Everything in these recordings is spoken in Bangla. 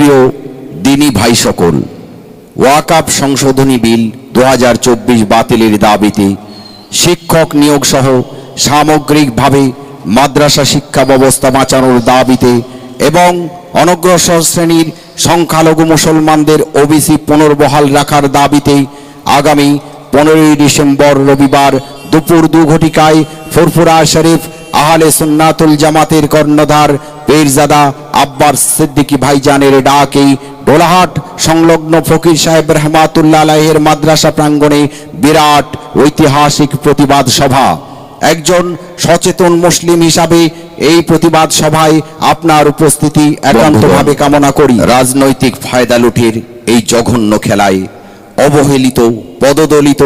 প্রিয় দিনী ভাই সকল। ওয়াকাপ সংশোধনী বিল দুহাজার চব্বিশ বাতিলের দাবিতে শিক্ষক নিয়োগ সহ সামগ্রিকভাবে মাদ্রাসা শিক্ষা ব্যবস্থা বাঁচানোর দাবিতে এবং অনগ্রসর শ্রেণির সংখ্যালঘু মুসলমানদের ওবিসি পুনর্বহাল রাখার দাবিতে আগামী পনেরোই ডিসেম্বর রবিবার দুপুর দু ঘটিকায় ফুরফুরা শরীফ আহলে সুন্নাতুল জামাতের কর্ণধার পীরজাদা আব্বার সিদ্দিকী ভাইজানের ডাকে ডোলাহাট সংলগ্ন ফকির সাহেব রহমাতুল্লাহ আলাইহের মাদ্রাসা প্রাঙ্গণে বিরাট ঐতিহাসিক প্রতিবাদ সভা। একজন সচেতন মুসলিম হিসাবে এই প্রতিবাদ সভায় আপনার উপস্থিতি একান্তভাবে কামনা করি। রাজনৈতিক ফায়দা লুঠের এই জঘন্য খেলায় অবহেলিত পদদলিত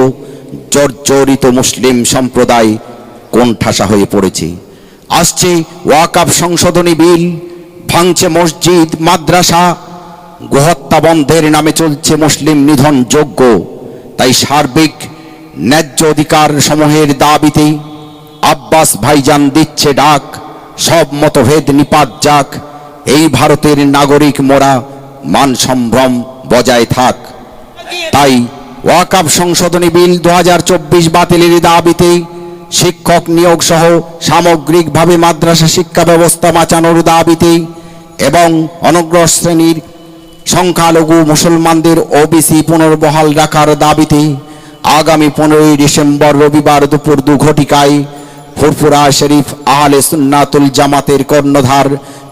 জর্জরিত মুসলিম সম্প্রদায় কোণঠাসা হয়ে পড়েছে। আসছে ওয়াকাব সংশোধনী বিল ভাঙছে মসজিদ, মাদ্রাসা। গোহত্যা বন্ধের নামে চলছে মুসলিম নিধন যোগ্য তাই সার্বিক ন্যায্য অধিকার সমূহের দাবিতে আব্বাস ভাইজান দিচ্ছে ডাক। সব মতভেদ নিপাত যাক। এই ভারতের নাগরিক মোরা মান সম্ভ্রম বজায় থাক। তাই ওয়াকাব সংশোধনী বিল দু বাতিলের দাবিতে শিক্ষক নিয়োগ সহ সামগ্রিকভাবে মাদ্রাসা শিক্ষা ব্যবস্থা বাঁচানোর দাবিতে এবং অনগ্রস শ্রেণির সংখ্যালঘু মুসলমানদের ওবিসি পুনর্বহাল রাখার দাবিতে আগামী পনেরোই ডিসেম্বর রবিবার দুপুর দু ঘটিকায় ফুরফুরা শরীফ আহলে সুন্নাতুল জামাতের কর্ণধার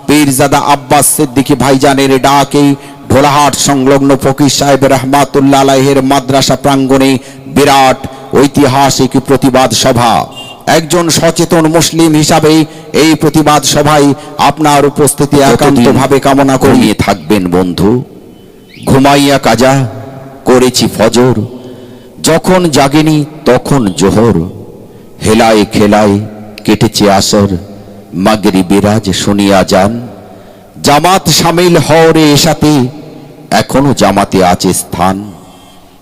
পীরজাদা আব্বাস সিদ্দিকী ভাইজানের ডাকে ঢোলাহাট সংলগ্ন ফকির সাহেব রহমাতুল্লাহ আলাইহের মাদ্রাসা প্রাঙ্গণে বিরাট ঐতিহাসিক প্রতিবাদ সভা। একজন সচেতন মুসলিম হিসাবে এই প্রতিবাদ সভায় আপনার উপস্থিতি একান্তভাবে কামনা করিয়ে থাকবেন বন্ধু? ঘুমাইয়া কাজা করেছি ফজর। যখন জাগিনি তখন জোহর। হেলায় খেলায় কেটেছে আসর। মাগরি বিরাজ শুনিয়া যান। জামাত সামিল হওরে এসাতে এখনও জামাতে আছে স্থান।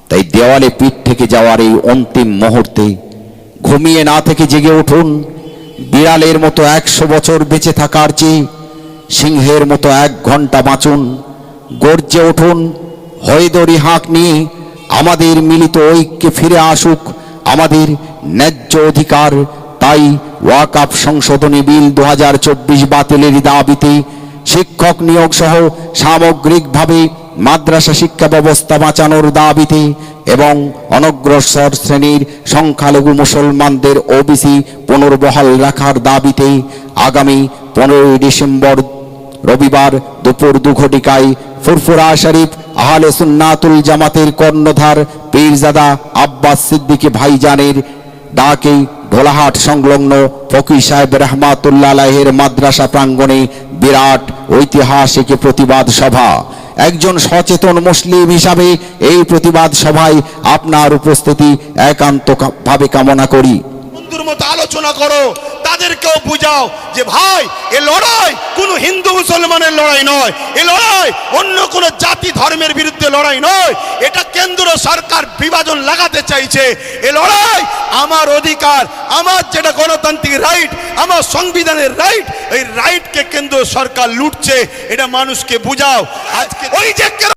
তাই দেওয়ালে পিঠ থেকে যাওয়ার এই অন্তিম মুহূর্তে ঘুমিয়ে না থেকে জেগে উঠুন। বিড়ালের মতো একশো বছর বেঁচে থাকার চেয়ে সিংহের মতো এক ঘণ্টা বাঁচুন, গর্জে উঠুন, হয়দরি হাঁক নিয়ে আমাদের মিলিত ঐক্যে ফিরে আসুক আমাদের ন্যায্য অধিকার। তাই ওয়াকাপ সংশোধনী বিল দু হাজার চব্বিশ বাতিলের দাবিতে শিক্ষক নিয়োগ সহ সামগ্রিকভাবে মাদ্রাসা শিক্ষা ব্যবস্থা বাঁচানোর দাবিতে এবং অনগ্রসর শ্রেণির সংখ্যালঘু মুসলমানদের ওবিসি পুনর্বহাল রাখার দাবিতে আগামী পনেরোই ডিসেম্বর রবিবার দুপুর দু ঘটিকায় ফুরফুরা শরীফ আহলে সুন্নাতুল জামাতের কর্ণধার পীরজাদা আব্বাস সিদ্দিকী ভাইজানের ডাকে ঢোলাহাট সংলগ্ন ফকির সাহেব রহমাতুল্লাহ আলাইহের মাদ্রাসা প্রাঙ্গণে বিরাট ঐতিহাসিক প্রতিবাদ সভা। একজন সচেতন মুসলিম হিসাবে এই প্রতিবাদ সভায় আপনার উপস্থিতি একান্তভাবে কামনা করি। বন্ধুর মতো আলোচনা করো। তাদেরকেও বুঝাও যে ভাই, এ লড়াই কোনো হিন্দু মুসলমানের লড়াই নয়। এ লড়াই অন্য কোনো জাতি ধর্মের বিরুদ্ধে লড়াই নয়। এটা কেন্দ্র সরকার বিভাজন লাগাতে চাইছে। এ লড়াই আমার অধিকার, আমার যেটা গণতান্ত্রিক রাইট, আমার সংবিধানের রাইট, এই রাইটকে কেন্দ্র সরকার লুটছে। এটা মানুষকে বুঝাও। আজকে ওই যে